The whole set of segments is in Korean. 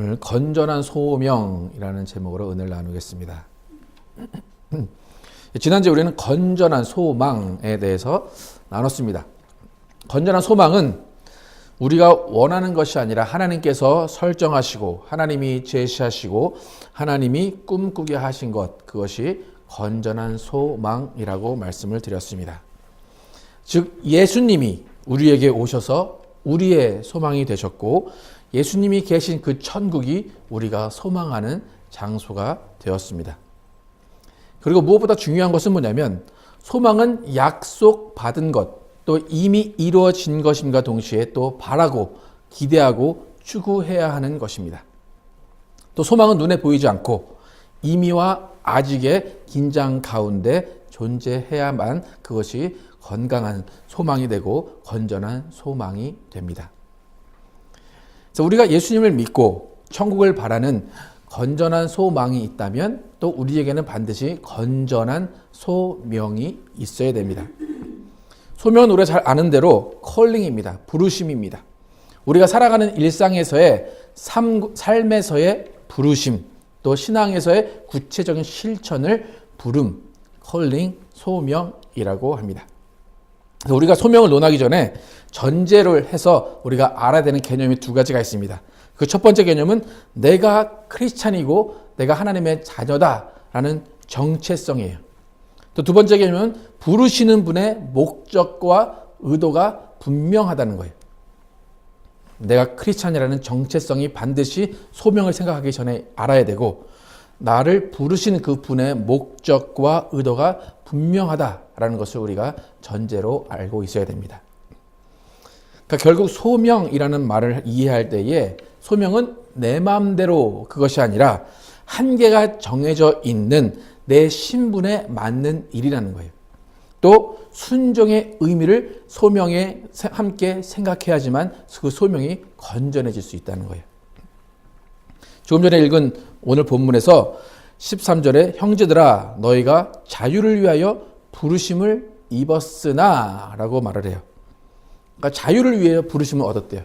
오늘 건전한 소명이라는 제목으로 은혜를 나누겠습니다. 지난주에 우리는 건전한 소망에 대해서 나눴습니다. 건전한 소망은 우리가 원하는 것이 아니라 하나님께서 설정하시고 하나님이 제시하시고 하나님이 꿈꾸게 하신 것 그것이 건전한 소망이라고 말씀을 드렸습니다. 즉 예수님이 우리에게 오셔서 우리의 소망이 되셨고 예수님이 계신 그 천국이 우리가 소망하는 장소가 되었습니다. 그리고 무엇보다 중요한 것은 뭐냐면 소망은 약속 받은 것, 또 이미 이루어진 것임과 동시에 또 바라고 기대하고 추구해야 하는 것입니다. 또 소망은 눈에 보이지 않고 이미와 아직의 긴장 가운데 존재해야만 그것이 건강한 소망이 되고 건전한 소망이 됩니다. 그래서 우리가 예수님을 믿고 천국을 바라는 건전한 소망이 있다면 또 우리에게는 반드시 건전한 소명이 있어야 됩니다. 소명은 우리가 잘 아는 대로 컬링입니다. 부르심입니다. 우리가 살아가는 일상에서의 삶, 삶에서의 부르심, 또 신앙에서의 구체적인 실천을 부름, 컬링, 소명이라고 합니다. 우리가 소명을 논하기 전에 전제를 해서 우리가 알아야 되는 개념이 두 가지가 있습니다. 그 첫 번째 개념은 내가 크리스찬이고 내가 하나님의 자녀다라는 정체성이에요. 또 두 번째 개념은 부르시는 분의 목적과 의도가 분명하다는 거예요. 내가 크리스찬이라는 정체성이 반드시 소명을 생각하기 전에 알아야 되고 나를 부르신 그 분의 목적과 의도가 분명하다라는 것을 우리가 전제로 알고 있어야 됩니다. 그러니까 결국 소명이라는 말을 이해할 때에 소명은 내 마음대로 그것이 아니라 한계가 정해져 있는 내 신분에 맞는 일이라는 거예요. 또 순종의 의미를 소명에 함께 생각해야지만 그 소명이 건전해질 수 있다는 거예요. 조금 전에 읽은 오늘 본문에서 13절에 형제들아 너희가 자유를 위하여 부르심을 입었으나 라고 말을 해요. 그러니까 자유를 위해 부르심을 얻었대요.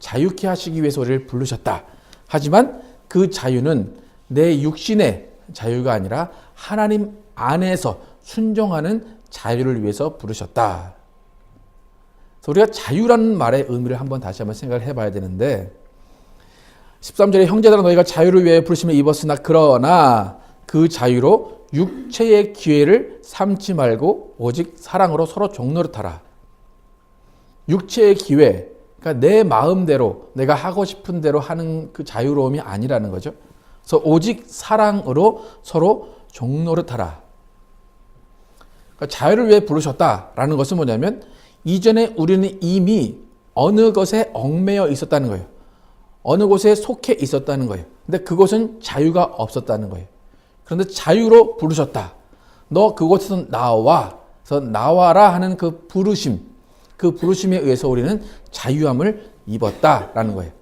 자유케 하시기 위해서 우리를 부르셨다. 하지만 그 자유는 내 육신의 자유가 아니라 하나님 안에서 순종하는 자유를 위해서 부르셨다. 우리가 자유라는 말의 의미를 한번 다시 한번 생각을 해봐야 되는데 13절에 형제들아 너희가 자유를 위해 부르심을 입었으나 그러나 그 자유로 육체의 기회를 삼지 말고 오직 사랑으로 서로 종노릇하라. 육체의 기회, 그러니까 내 마음대로 내가 하고 싶은 대로 하는 그 자유로움이 아니라는 거죠. 그래서 오직 사랑으로 서로 종노릇하라. 그러니까 자유를 위해 부르셨다라는 것은 뭐냐면 이전에 우리는 이미 어느 것에 얽매여 있었다는 거예요. 어느 곳에 속해 있었다는 거예요. 근데 그곳은 자유가 없었다는 거예요. 그런데 자유로 부르셨다. 너 그곳에서 나와. 그래서 나와라 하는 그 부르심, 그 부르심에 의해서 우리는 자유함을 입었다라는 거예요.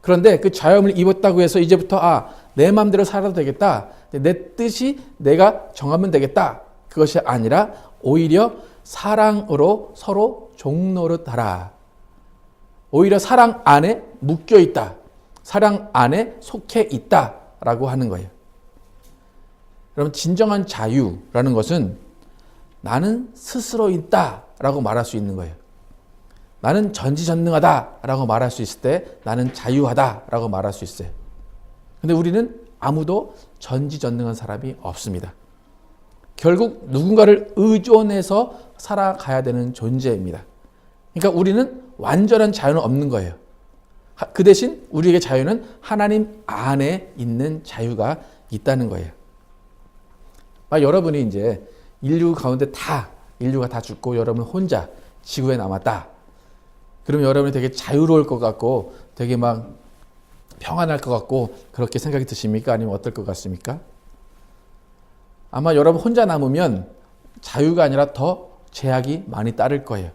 그런데 그 자유함을 입었다고 해서 이제부터 아, 내 마음대로 살아도 되겠다. 내 뜻이 내가 정하면 되겠다. 그것이 아니라 오히려 사랑으로 서로 종노릇하라. 오히려 사랑 안에 묶여 있다. 사랑 안에 속해 있다 라고 하는 거예요. 여러분 진정한 자유라는 것은 나는 스스로 있다 라고 말할 수 있는 거예요. 나는 전지전능하다 라고 말할 수 있을 때 나는 자유하다 라고 말할 수 있어요. 근데 우리는 아무도 전지전능한 사람이 없습니다. 결국 누군가를 의존해서 살아가야 되는 존재입니다. 그러니까 우리는 완전한 자유는 없는 거예요. 그 대신 우리에게 자유는 하나님 안에 있는 자유가 있다는 거예요. 아, 여러분이 이제 인류 가운데 다 인류가 다 죽고 여러분 혼자 지구에 남았다. 그러면 여러분이 되게 자유로울 것 같고 되게 막 평안할 것 같고 그렇게 생각이 드십니까? 아니면 어떨 것 같습니까? 아마 여러분 혼자 남으면 자유가 아니라 더 제약이 많이 따를 거예요.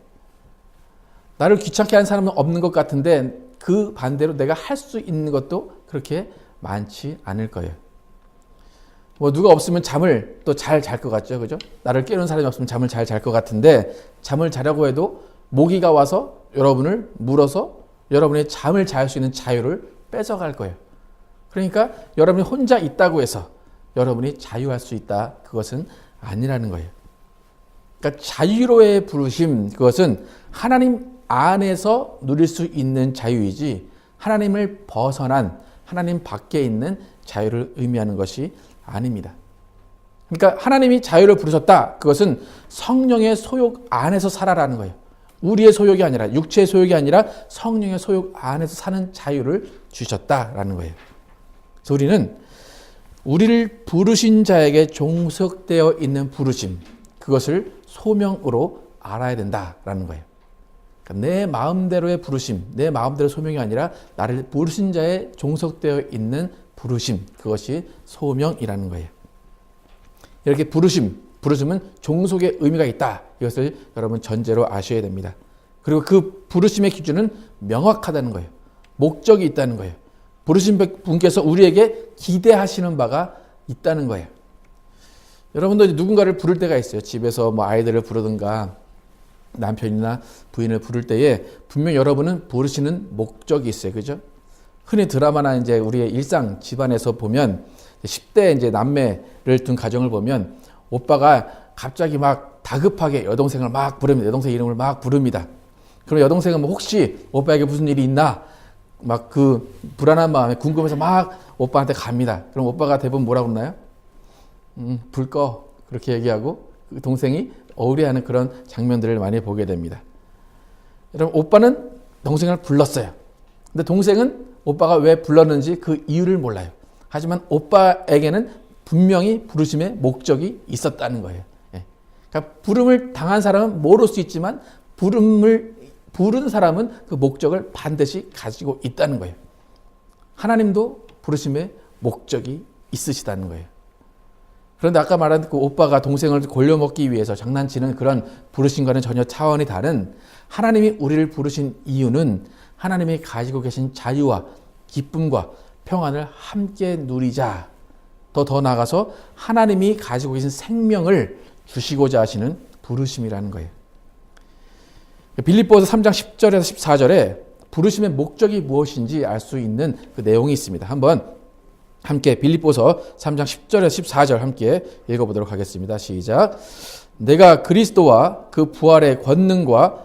나를 귀찮게 하는 사람은 없는 것 같은데 그 반대로 내가 할 수 있는 것도 그렇게 많지 않을 거예요. 뭐 누가 없으면 잠을 또 잘 잘 것 같죠, 그죠? 나를 깨우는 사람이 없으면 잠을 잘 잘 것 같은데 잠을 자려고 해도 모기가 와서 여러분을 물어서 여러분의 잠을 잘 수 있는 자유를 뺏어갈 거예요. 그러니까 여러분이 혼자 있다고 해서 여러분이 자유할 수 있다. 그것은 아니라는 거예요. 그러니까 자유로의 부르심 그것은 하나님 안에서 누릴 수 있는 자유이지 하나님을 벗어난 하나님 밖에 있는 자유를 의미하는 것이 아닙니다. 그러니까 하나님이 자유를 부르셨다. 그것은 성령의 소욕 안에서 살아라는 거예요. 우리의 소욕이 아니라 육체의 소욕이 아니라 성령의 소욕 안에서 사는 자유를 주셨다라는 거예요. 그래서 우리는 우리를 부르신 자에게 종속되어 있는 부르심 그것을 소명으로 알아야 된다라는 거예요. 그러니까 내 마음대로의 부르심, 내 마음대로 소명이 아니라 나를 부르신 자의 종속되어 있는 부르심 그것이 소명이라는 거예요. 이렇게 부르심, 부르심은 종속의 의미가 있다. 이것을 여러분 전제로 아셔야 됩니다. 그리고 그 부르심의 기준은 명확하다는 거예요. 목적이 있다는 거예요. 부르신 분께서 우리에게 기대하시는 바가 있다는 거예요. 여러분도 누군가를 부를 때가 있어요. 집에서 뭐 아이들을 부르든가 남편이나 부인을 부를 때에 분명 여러분은 부르시는 목적이 있어요. 그죠? 흔히 드라마나 이제 우리의 일상 집안에서 보면 10대 이제 남매를 둔 가정을 보면 오빠가 갑자기 막 다급하게 여동생을 막 부릅니다. 여동생 이름을 막 부릅니다. 그럼 여동생은 뭐 혹시 오빠에게 무슨 일이 있나 막 그 불안한 마음에 궁금해서 막 오빠한테 갑니다. 그럼 오빠가 대부분 뭐라고 그러나요? 음, 불 꺼. 그렇게 얘기하고 그 동생이 어울려하는 그런 장면들을 많이 보게 됩니다. 여러분, 오빠는 동생을 불렀어요. 근데 동생은 오빠가 왜 불렀는지 그 이유를 몰라요. 하지만 오빠에게는 분명히 부르심의 목적이 있었다는 거예요. 예. 그러니까 부름을 당한 사람은 모를 수 있지만 부름을 부른 사람은 그 목적을 반드시 가지고 있다는 거예요. 하나님도 부르심의 목적이 있으시다는 거예요. 그런데 아까 말한 그 오빠가 동생을 골려먹기 위해서 장난치는 그런 부르심과는 전혀 차원이 다른 하나님이 우리를 부르신 이유는 하나님이 가지고 계신 자유와 기쁨과 평안을 함께 누리자. 더 더 나아가서 하나님이 가지고 계신 생명을 주시고자 하시는 부르심이라는 거예요. 빌립보서 3장 10절에서 14절에 부르심의 목적이 무엇인지 알 수 있는 그 내용이 있습니다. 한번 함께 빌립보서 3장 10절에서 14절 함께 읽어보도록 하겠습니다. 시작. 내가 그리스도와 그 부활의 권능과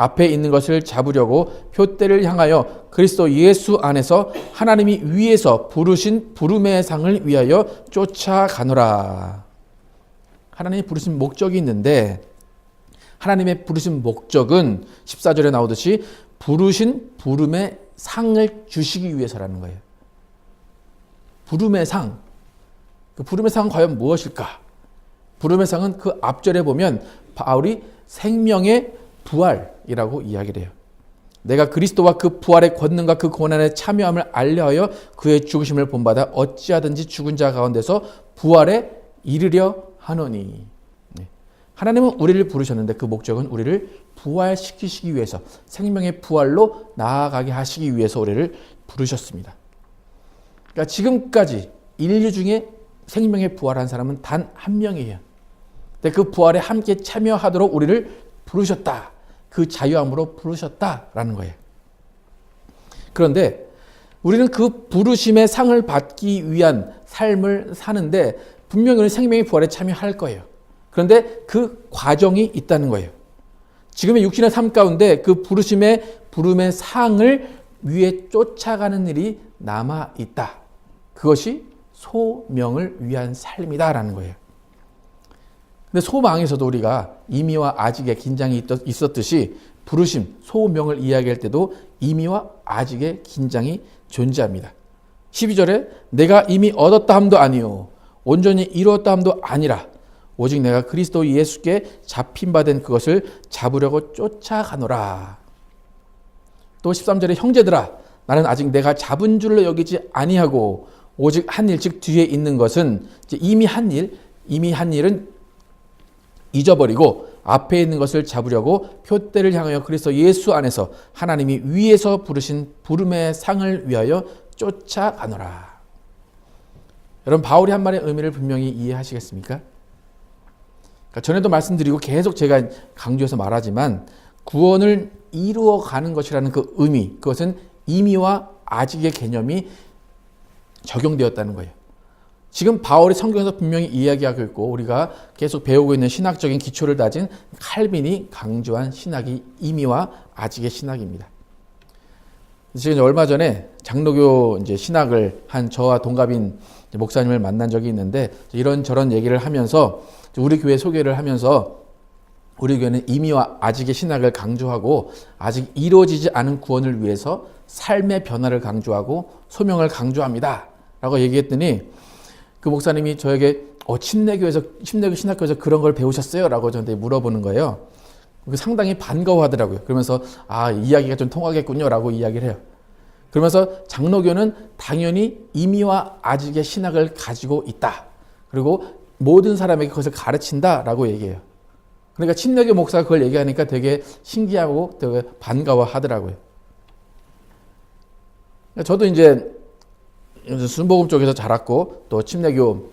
앞에 있는 것을 잡으려고 표대를 향하여 그리스도 예수 안에서 하나님이 위에서 부르신 부름의 상을 위하여 쫓아가노라. 하나님이 부르신 목적이 있는데 하나님의 부르신 목적은 14절에 나오듯이 부르신 부름의 상을 주시기 위해서라는 거예요. 부름의 상. 그 부름의 상은 과연 무엇일까? 부름의 상은 그 앞절에 보면 바울이 생명의 부활이라고 이야기를 해요. 내가 그리스도와 그 부활의 권능과 그 고난에 참여함을 알려하여 그의 죽으심을 본받아 어찌하든지 죽은 자 가운데서 부활에 이르려 하노니. 네. 하나님은 우리를 부르셨는데 그 목적은 우리를 부활시키시기 위해서 생명의 부활로 나아가게 하시기 위해서 우리를 부르셨습니다. 그러니까 지금까지 인류 중에 생명의 부활한 사람은 단 한 명이에요. 그 부활에 함께 참여하도록 우리를 부르셨다. 그 자유함으로 부르셨다라는 거예요. 그런데 우리는 그 부르심의 상을 받기 위한 삶을 사는데 분명히 생명의 부활에 참여할 거예요. 그런데 그 과정이 있다는 거예요. 지금의 육신의 삶 가운데 그 부르심의 부름의 상을 위에 쫓아가는 일이 남아 있다. 그것이 소명을 위한 삶이다라는 거예요. 근데 소망에서도 우리가 이미와 아직의 긴장이 있었듯이 부르심, 소명을 이야기할 때도 이미와 아직의 긴장이 존재합니다. 12절에 내가 이미 얻었다 함도 아니요 온전히 이루었다 함도 아니라 오직 내가 그리스도 예수께 잡힌 바 된 그것을 잡으려고 쫓아가노라. 또 13절에 형제들아 나는 아직 내가 잡은 줄로 여기지 아니하고 오직 한 일, 즉 뒤에 있는 것은 이미 한 일, 이미 한 일은 잊어버리고 앞에 있는 것을 잡으려고 표대를 향하여 그리스도 예수 안에서 하나님이 위에서 부르신 부름의 상을 위하여 쫓아가노라. 여러분 바울이 한 말의 의미를 분명히 이해하시겠습니까? 그러니까 전에도 말씀드리고 계속 제가 강조해서 말하지만 구원을 이루어 가는 것이라는 그 의미, 그것은 이미와 아직의 개념이 적용되었다는 거예요. 지금 바울이 성경에서 분명히 이야기하고 있고 우리가 계속 배우고 있는 신학적인 기초를 다진 칼빈이 강조한 신학이 이미와 아직의 신학입니다. 지금 얼마 전에 장로교 이제 신학을 한 저와 동갑인 목사님을 만난 적이 있는데 이런 저런 얘기를 하면서 우리 교회 소개를 하면서 우리 교회는 이미와 아직의 신학을 강조하고 아직 이루어지지 않은 구원을 위해서 삶의 변화를 강조하고 소명을 강조합니다. 라고 얘기했더니 그 목사님이 저에게 어, 침례교에서, 침례교 신학교에서 그런 걸 배우셨어요? 라고 저한테 물어보는 거예요. 상당히 반가워하더라고요. 그러면서 아, 이야기가 좀 통하겠군요. 라고 이야기를 해요. 그러면서 장로교는 당연히 이미와 아직의 신학을 가지고 있다. 그리고 모든 사람에게 그것을 가르친다. 라고 얘기해요. 그러니까 침례교 목사가 그걸 얘기하니까 되게 신기하고 되게 반가워 하더라고요. 저도 이제 순복음 쪽에서 자랐고 또 침례교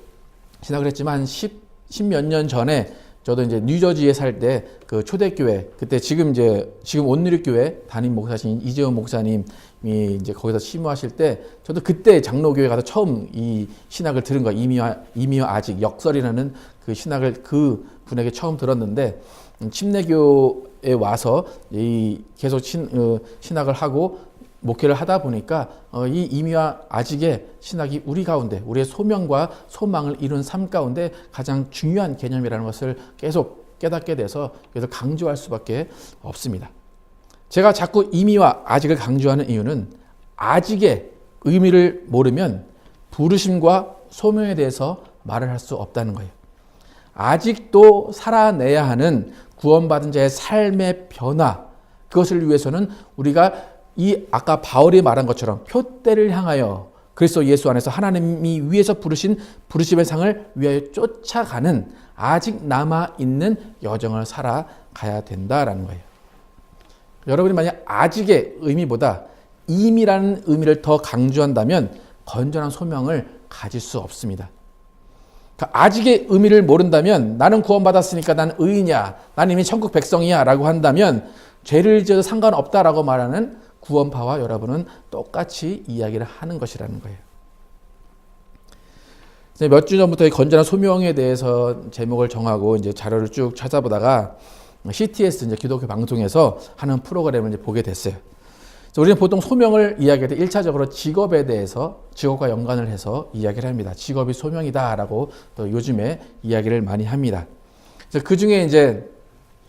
신학을 했지만 10, 10몇 년 전에 저도 이제 뉴저지에 살 때 그 초대교회 그때 지금 이제 지금 온누리교회 담임 목사신 이재훈 목사님이 이제 거기서 심무하실 때 저도 그때 장로교회 가서 처음 이 신학을 들은 거예요. 이미와 이미와 아직 역설이라는 그 신학을 그 분에게 처음 들었는데 침례교에 와서 이 계속 신, 어, 신학을 하고 목회를 하다 보니까 어, 이 이미와 아직의 신학이 우리 가운데 우리의 소명과 소망을 이룬 삶 가운데 가장 중요한 개념이라는 것을 계속 깨닫게 돼서 그래서 강조할 수밖에 없습니다. 제가 자꾸 이미와 아직을 강조하는 이유는 아직의 의미를 모르면 부르심과 소명에 대해서 말을 할 수 없다는 거예요. 아직도 살아내야 하는 구원받은 자의 삶의 변화, 그것을 위해서는 우리가 이 아까 바울이 말한 것처럼 표대를 향하여 그리스도 예수 안에서 하나님이 위에서 부르신 부르심의 상을 위하여 쫓아가는 아직 남아 있는 여정을 살아가야 된다라는 거예요. 여러분이 만약 아직의 의미보다 임이라는 의미를 더 강조한다면 건전한 소명을 가질 수 없습니다. 그러니까 아직의 의미를 모른다면 나는 구원받았으니까 난 의인이야. 난 이미 천국 백성이야. 라고 한다면 죄를 지어도 상관없다라고 말하는 구원파와 여러분은 똑같이 이야기를 하는 것이라는 거예요. 몇 주 전부터 이 건전한 소명에 대해서 제목을 정하고 이제 자료를 쭉 찾아보다가 CTS 이제 기독교 방송에서 하는 프로그램을 이제 보게 됐어요. 우리는 보통 소명을 이야기할 때 1차적으로 직업에 대해서 직업과 연관을 해서 이야기를 합니다. 직업이 소명이다라고 또 요즘에 이야기를 많이 합니다. 그 중에 이제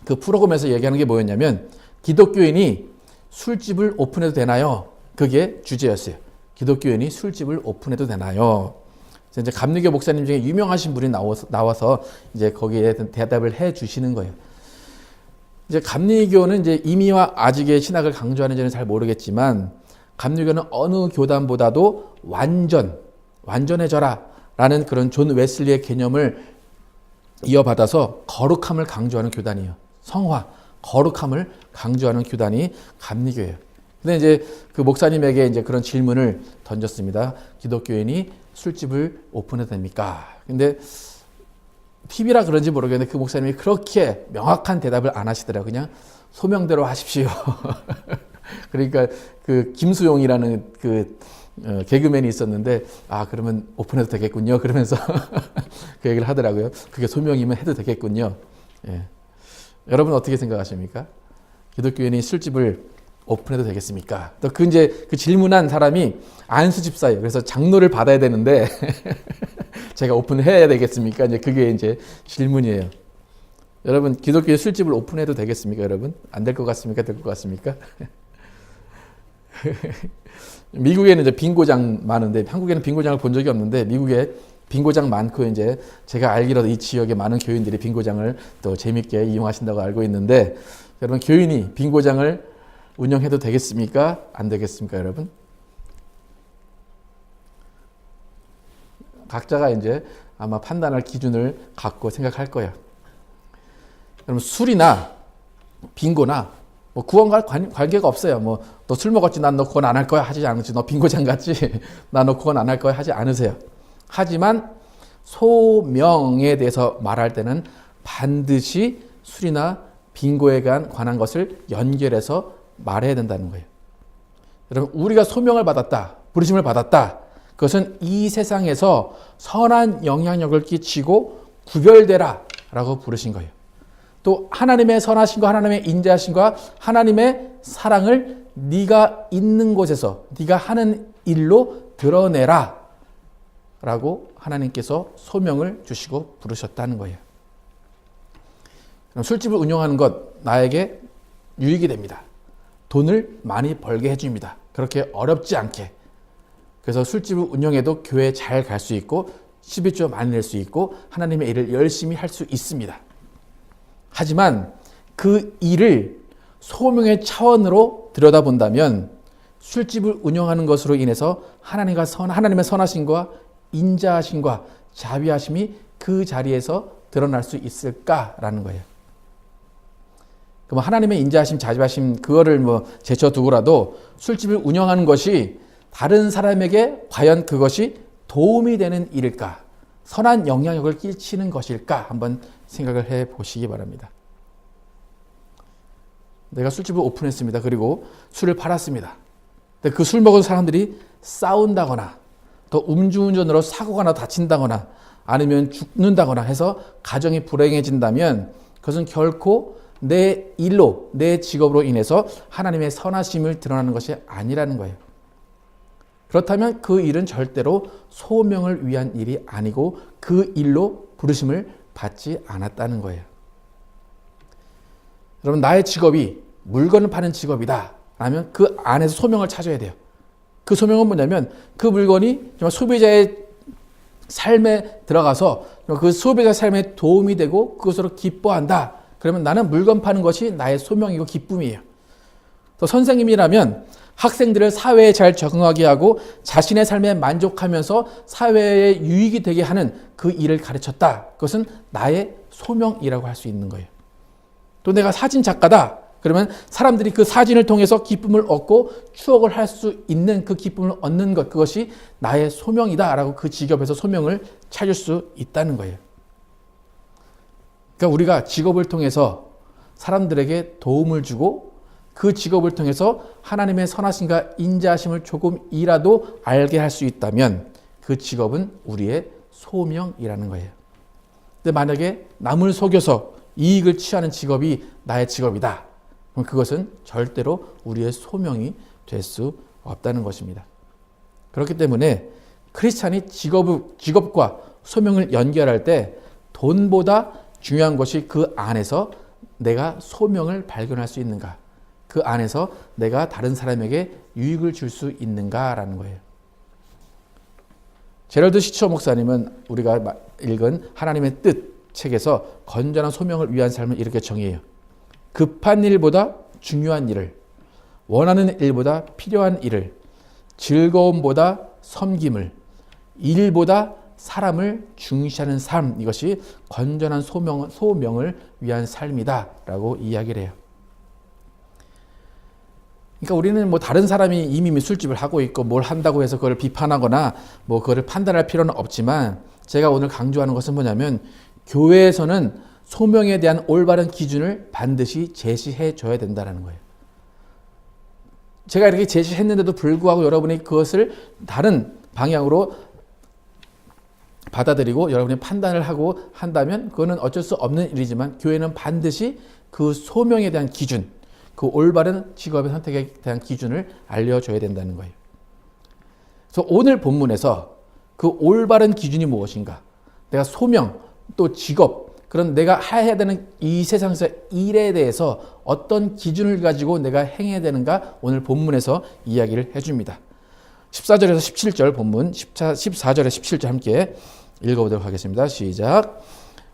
그 프로그램에서 얘기하는 게 뭐였냐면 기독교인이 술집을 오픈해도 되나요? 그게 주제였어요. 기독교인이 술집을 오픈해도 되나요? 이제 감리교 목사님 중에 유명하신 분이 나와서, 나와서 이제 거기에 대답을 해 주시는 거예요. 이제 감리교는 이제 이미와 아직의 신학을 강조하는지는 잘 모르겠지만 감리교는 어느 교단보다도 완전 완전해져라 라는 그런 존 웨슬리의 개념을 이어받아서 거룩함을 강조하는 교단이에요. 성화, 거룩함을 강조하는 교단이 감리교예요. 근데 이제 그 목사님에게 이제 그런 질문을 던졌습니다. 기독교인이 술집을 오픈해도 됩니까? 근데 TV라 그런지 모르겠는데 그 목사님이 그렇게 명확한 대답을 안 하시더라고요. 그냥 소명대로 하십시오. 그러니까 그 김수용이라는 그 어, 개그맨이 있었는데 아 그러면 오픈해도 되겠군요. 그러면서 그 얘기를 하더라고요. 그게 소명이면 해도 되겠군요. 예. 여러분 어떻게 생각하십니까? 기독교인이 술집을 오픈해도 되겠습니까? 또 그 이제 그 질문한 사람이 안수 집사예요. 그래서 장로를 받아야 되는데 제가 오픈해야 되겠습니까? 이제 그게 이제 질문이에요. 여러분 기독교의 술집을 오픈해도 되겠습니까, 여러분? 안 될 것 같습니까? 될 것 같습니까? 미국에는 이제 빙고장 많은데 한국에는 빙고장을 본 적이 없는데 미국에 빙고장 많고 이제 제가 알기로도 이 지역에 많은 교인들이 빙고장을 또 재밌게 이용하신다고 알고 있는데 여러분 교인이 빙고장을 운영해도 되겠습니까? 안 되겠습니까, 여러분? 각자가 이제 아마 판단할 기준을 갖고 생각할 거예요. 그럼 술이나 빙고나 뭐 구원과 관, 관계가 없어요. 뭐 너 술 먹었지, 난 너 구원 안 할 거야 하지 않지. 너 빙고장 갔지, 나 너 구원 안 할 거야 하지 않으세요. 하지만 소명에 대해서 말할 때는 반드시 술이나 빙고에 관한 것을 연결해서 말해야 된다는 거예요. 여러분, 우리가 소명을 받았다, 부르심을 받았다. 그것은 이 세상에서 선한 영향력을 끼치고 구별되라 라고 부르신 거예요. 또 하나님의 선하심과 하나님의 인자하심과 하나님의 사랑을 네가 있는 곳에서 네가 하는 일로 드러내라 라고 하나님께서 소명을 주시고 부르셨다는 거예요. 그럼 술집을 운영하는 것 나에게 유익이 됩니다. 돈을 많이 벌게 해줍니다. 그렇게 어렵지 않게. 그래서 술집을 운영해도 교회 잘 갈 수 있고 11조 많이 낼 수 있고 하나님의 일을 열심히 할 수 있습니다. 하지만 그 일을 소명의 차원으로 들여다본다면 술집을 운영하는 것으로 인해서 하나님과 선, 하나님의 선하심과 인자하심과 자비하심이 그 자리에서 드러날 수 있을까라는 거예요. 그럼 하나님의 인자하심, 자비하심 그거를 뭐 제쳐 두고라도 술집을 운영하는 것이 다른 사람에게 과연 그것이 도움이 되는 일일까? 선한 영향력을 끼치는 것일까? 한번 생각을 해 보시기 바랍니다. 내가 술집을 오픈했습니다. 그리고 술을 팔았습니다. 근데 그 술 먹은 사람들이 싸운다거나 또 음주운전으로 사고가 나 다친다거나 아니면 죽는다거나 해서 가정이 불행해진다면 그것은 결코 내 일로, 내 직업으로 인해서 하나님의 선하심을 드러나는 것이 아니라는 거예요. 그렇다면 그 일은 절대로 소명을 위한 일이 아니고 그 일로 부르심을 받지 않았다는 거예요. 여러분, 나의 직업이 물건을 파는 직업이다. 라면 그 안에서 소명을 찾아야 돼요. 그 소명은 뭐냐면 그 물건이 정말 소비자의 삶에 들어가서 그 소비자 삶에 도움이 되고 그것으로 기뻐한다. 그러면 나는 물건 파는 것이 나의 소명이고 기쁨이에요. 또 선생님이라면 학생들을 사회에 잘 적응하게 하고 자신의 삶에 만족하면서 사회에 유익이 되게 하는 그 일을 가르쳤다. 그것은 나의 소명이라고 할 수 있는 거예요. 또 내가 사진 작가다. 그러면 사람들이 그 사진을 통해서 기쁨을 얻고 추억을 할 수 있는 그 기쁨을 얻는 것, 그것이 나의 소명이다라고 그 직업에서 소명을 찾을 수 있다는 거예요. 그러니까 우리가 직업을 통해서 사람들에게 도움을 주고 그 직업을 통해서 하나님의 선하심과 인자하심을 조금이라도 알게 할 수 있다면 그 직업은 우리의 소명이라는 거예요. 근데 만약에 남을 속여서 이익을 취하는 직업이 나의 직업이다. 그것은 절대로 우리의 소명이 될 수 없다는 것입니다. 그렇기 때문에 크리스찬이 직업, 직업과 소명을 연결할 때 돈보다 중요한 것이 그 안에서 내가 소명을 발견할 수 있는가. 그 안에서 내가 다른 사람에게 유익을 줄 수 있는가라는 거예요. 제럴드 시처 목사님은 우리가 읽은 하나님의 뜻 책에서 건전한 소명을 위한 삶을 이렇게 정의해요. 급한 일보다 중요한 일을, 원하는 일보다 필요한 일을, 즐거움보다 섬김을, 일보다 사람을 중시하는 삶, 이것이 건전한 소명, 소명을 위한 삶이다 라고 이야기를 해요. 그러니까 우리는 뭐 다른 사람이 이미 술집을 하고 있고 뭘 한다고 해서 그걸 비판하거나 뭐 그거를 판단할 필요는 없지만 제가 오늘 강조하는 것은 뭐냐면 교회에서는 소명에 대한 올바른 기준을 반드시 제시해 줘야 된다는 거예요. 제가 이렇게 제시했는데도 불구하고 여러분이 그것을 다른 방향으로 받아들이고 여러분이 판단을 하고 한다면 그거는 어쩔 수 없는 일이지만 교회는 반드시 그 소명에 대한 기준, 그 올바른 직업의 선택에 대한 기준을 알려줘야 된다는 거예요. 그래서 오늘 본문에서 그 올바른 기준이 무엇인가? 내가 소명, 또 직업, 그런 내가 해야 되는 이 세상에서 일에 대해서 어떤 기준을 가지고 내가 행해야 되는가 오늘 본문에서 이야기를 해줍니다. 14절에서 17절 본문 14절에 17절 함께 읽어보도록 하겠습니다. 시작.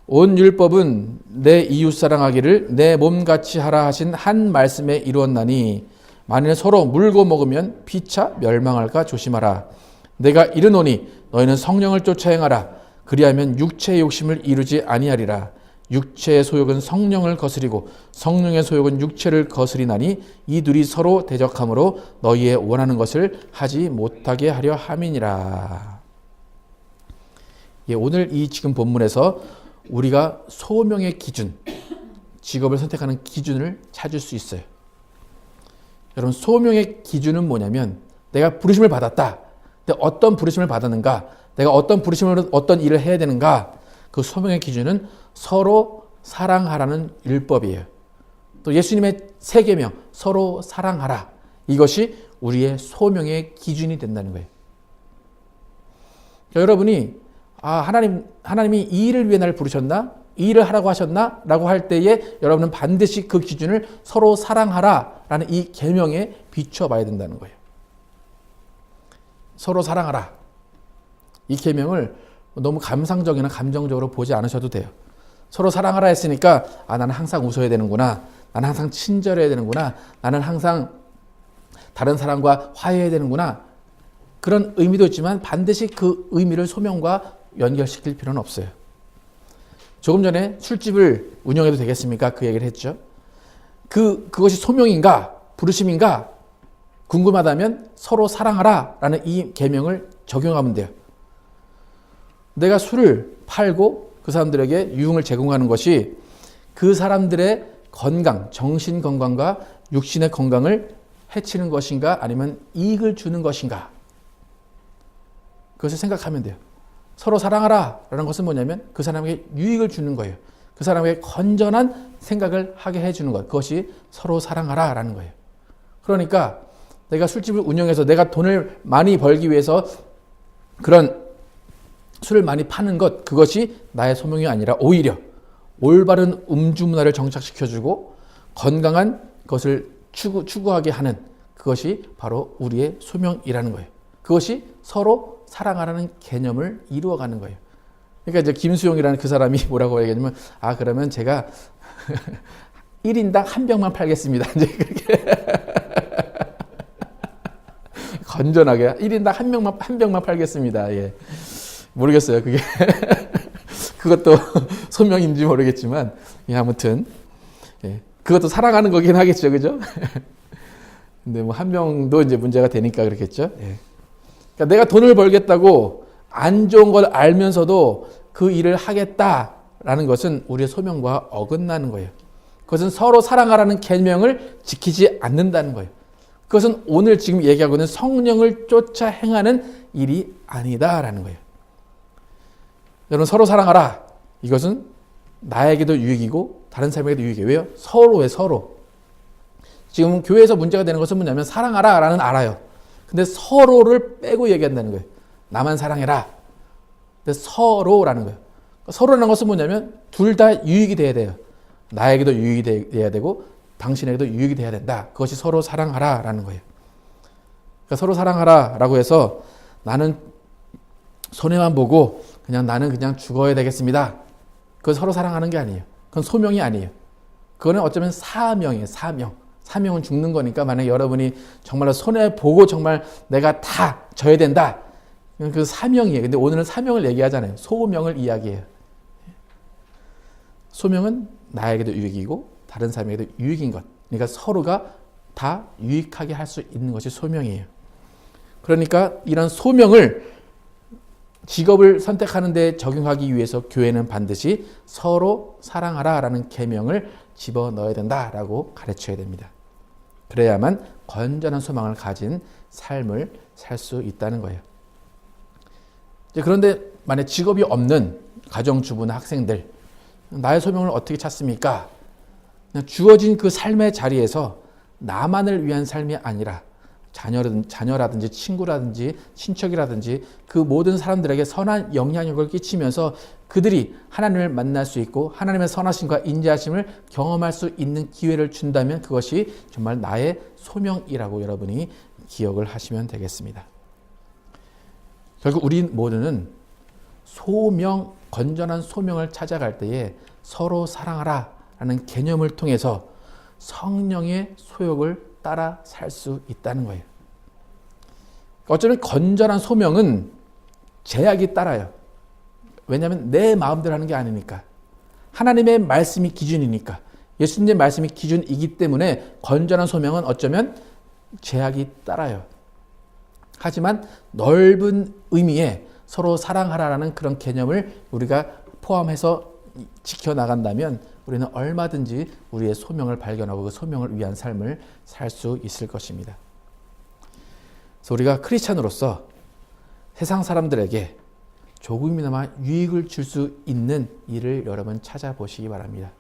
온 율법은 내 이웃 사랑하기를 내 몸같이 하라 하신 한 말씀에 이루었나니 만일 서로 물고 먹으면 피차 멸망할까 조심하라. 내가 이르노니 너희는 성령을 쫓아 행하라. 그리하면 육체의 욕심을 이루지 아니하리라. 육체의 소욕은 성령을 거스리고 성령의 소욕은 육체를 거스리나니 이 둘이 서로 대적함으로 너희의 원하는 것을 하지 못하게 하려 함이니라. 예, 오늘 이 지금 본문에서 우리가 소명의 기준, 직업을 선택하는 기준을 찾을 수 있어요. 여러분 소명의 기준은 뭐냐면 내가 부르심을 받았다. 근데 어떤 부르심을 받았는가? 내가 어떤 부르심으로 어떤 일을 해야 되는가? 그 소명의 기준은 서로 사랑하라는 율법이에요. 또 예수님의 세 계명 서로 사랑하라. 이것이 우리의 소명의 기준이 된다는 거예요. 그러니까 여러분이 아 하나님 하나님이 이 일을 위해 나를 부르셨나? 이 일을 하라고 하셨나? 라고 할 때에 여러분은 반드시 그 기준을 서로 사랑하라 라는 이 계명에 비춰 봐야 된다는 거예요. 서로 사랑하라. 이 계명을 너무 감상적이나 감정적으로 보지 않으셔도 돼요. 서로 사랑하라 했으니까 아 나는 항상 웃어야 되는구나. 나는 항상 친절해야 되는구나. 나는 항상 다른 사람과 화해해야 되는구나. 그런 의미도 있지만 반드시 그 의미를 소명과 연결시킬 필요는 없어요. 조금 전에 술집을 운영해도 되겠습니까? 그 얘기를 했죠. 그 그것이 소명인가 부르심인가 궁금하다면 서로 사랑하라라는 이 계명을 적용하면 돼요. 내가 술을 팔고 그 사람들에게 유흥을 제공하는 것이 그 사람들의 건강, 정신 건강과 육신의 건강을 해치는 것인가 아니면 이익을 주는 것인가 그것을 생각하면 돼요. 서로 사랑하라 라는 것은 뭐냐면 그 사람에게 유익을 주는 거예요. 그 사람에게 건전한 생각을 하게 해주는 것. 그것이 서로 사랑하라 라는 거예요. 그러니까 내가 술집을 운영해서 내가 돈을 많이 벌기 위해서 그런 술을 많이 파는 것, 그것이 나의 소명이 아니라 오히려 올바른 음주 문화를 정착시켜주고 건강한 것을 추구, 추구하게 하는 그것이 바로 우리의 소명이라는 거예요. 그것이 서로 사랑하라는 개념을 이루어가는 거예요. 그러니까 이제 김수용이라는 그 사람이 뭐라고 얘기하냐면, 아, 그러면 제가 1인당 한 병만 팔겠습니다. 이제 그렇게. 건전하게 1인당 한 병만, 한 병만 팔겠습니다. 예. 모르겠어요. 그게. 그것도 소명인지 모르겠지만, 예, 아무튼. 예. 그것도 사랑하는 거긴 하겠죠. 그죠? 근데 뭐 한 명도 이제 문제가 되니까 그렇겠죠. 예. 그러니까 내가 돈을 벌겠다고 안 좋은 걸 알면서도 그 일을 하겠다라는 것은 우리의 소명과 어긋나는 거예요. 그것은 서로 사랑하라는 계명을 지키지 않는다는 거예요. 그것은 오늘 지금 얘기하고 있는 성령을 쫓아 행하는 일이 아니다라는 거예요. 여러분 서로 사랑하라. 이것은 나에게도 유익이고 다른 사람에게도 유익이에요. 왜요? 서로의 서로. 지금 교회에서 문제가 되는 것은 뭐냐면 사랑하라 라는 알아요. 근데 서로를 빼고 얘기한다는 거예요. 나만 사랑해라. 근데 서로라는 거예요. 서로라는 것은 뭐냐면 둘 다 유익이 돼야 돼요. 나에게도 유익이 돼야 되고 당신에게도 유익이 돼야 된다. 그것이 서로 사랑하라라는 거예요. 그러니까 서로 사랑하라라고 해서 나는 손해만 보고 그냥 나는 그냥 죽어야 되겠습니다. 그건 서로 사랑하는 게 아니에요. 그건 소명이 아니에요. 그거는 어쩌면 사명이에요. 사명. 사명은 죽는 거니까 만약 여러분이 정말로 손해 보고 정말 내가 다 져야 된다. 그 사명이에요. 근데 오늘은 사명을 얘기하잖아요. 소명을 이야기해요. 소명은 나에게도 유익이고 다른 사람에게도 유익인 것. 그러니까 서로가 다 유익하게 할 수 있는 것이 소명이에요. 그러니까 이런 소명을 직업을 선택하는 데 적용하기 위해서 교회는 반드시 서로 사랑하라라는 계명을 집어넣어야 된다라고 가르쳐야 됩니다. 그래야만 건전한 소망을 가진 삶을 살 수 있다는 거예요. 그런데 만약 직업이 없는 가정주부나 학생들, 나의 소명을 어떻게 찾습니까? 주어진 그 삶의 자리에서 나만을 위한 삶이 아니라 자녀라든지, 자녀라든지 친구라든지 친척이라든지 그 모든 사람들에게 선한 영향력을 끼치면서 그들이 하나님을 만날 수 있고 하나님의 선하심과 인자하심을 경험할 수 있는 기회를 준다면 그것이 정말 나의 소명이라고 여러분이 기억을 하시면 되겠습니다. 결국 우리 모두는 소명, 건전한 소명을 찾아갈 때에 서로 사랑하라 라는 개념을 통해서 성령의 소욕을 따라 살 수 있다는 거예요. 어쩌면 건전한 소명은 제약이 따라요. 왜냐하면 내 마음대로 하는 게 아니니까. 하나님의 말씀이 기준이니까 예수님의 말씀이 기준이기 때문에 건전한 소명은 어쩌면 제약이 따라요. 하지만 넓은 의미의 서로 사랑하라라는 그런 개념을 우리가 포함해서 지켜나간다면 우리는 얼마든지 우리의 소명을 발견하고 그 소명을 위한 삶을 살 수 있을 것입니다. 그래서 우리가 크리스찬으로서 세상 사람들에게 조금이나마 유익을 줄 수 있는 일을 여러분 찾아보시기 바랍니다.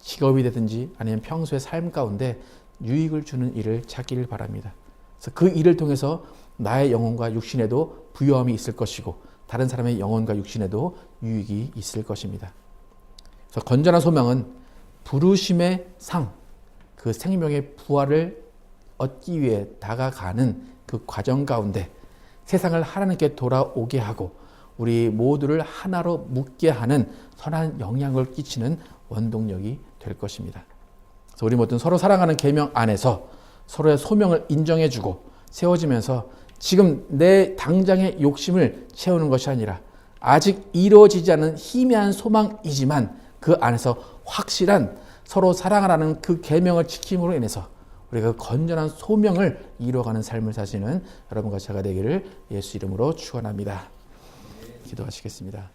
직업이 되든지 아니면 평소의 삶 가운데 유익을 주는 일을 찾기를 바랍니다. 그래서 그 일을 통해서 나의 영혼과 육신에도 부요함이 있을 것이고 다른 사람의 영혼과 육신에도 유익이 있을 것입니다. 그래서 건전한 소명은 부르심의 상, 그 생명의 부활을 얻기 위해 다가가는 그 과정 가운데 세상을 하나님께 돌아오게 하고 우리 모두를 하나로 묶게 하는 선한 영향을 끼치는 원동력이 될 것입니다. 그래서 우리 모두 서로 사랑하는 계명 안에서 서로의 소명을 인정해주고 세워지면서 지금 내 당장의 욕심을 채우는 것이 아니라 아직 이루어지지 않은 희미한 소망이지만 그 안에서 확실한 서로 사랑하라는 그 계명을 지킴으로 인해서 우리가 그 건전한 소명을 이루어가는 삶을 사시는 여러분과 제가 되기를 예수 이름으로 축원합니다. 기도하시겠습니다.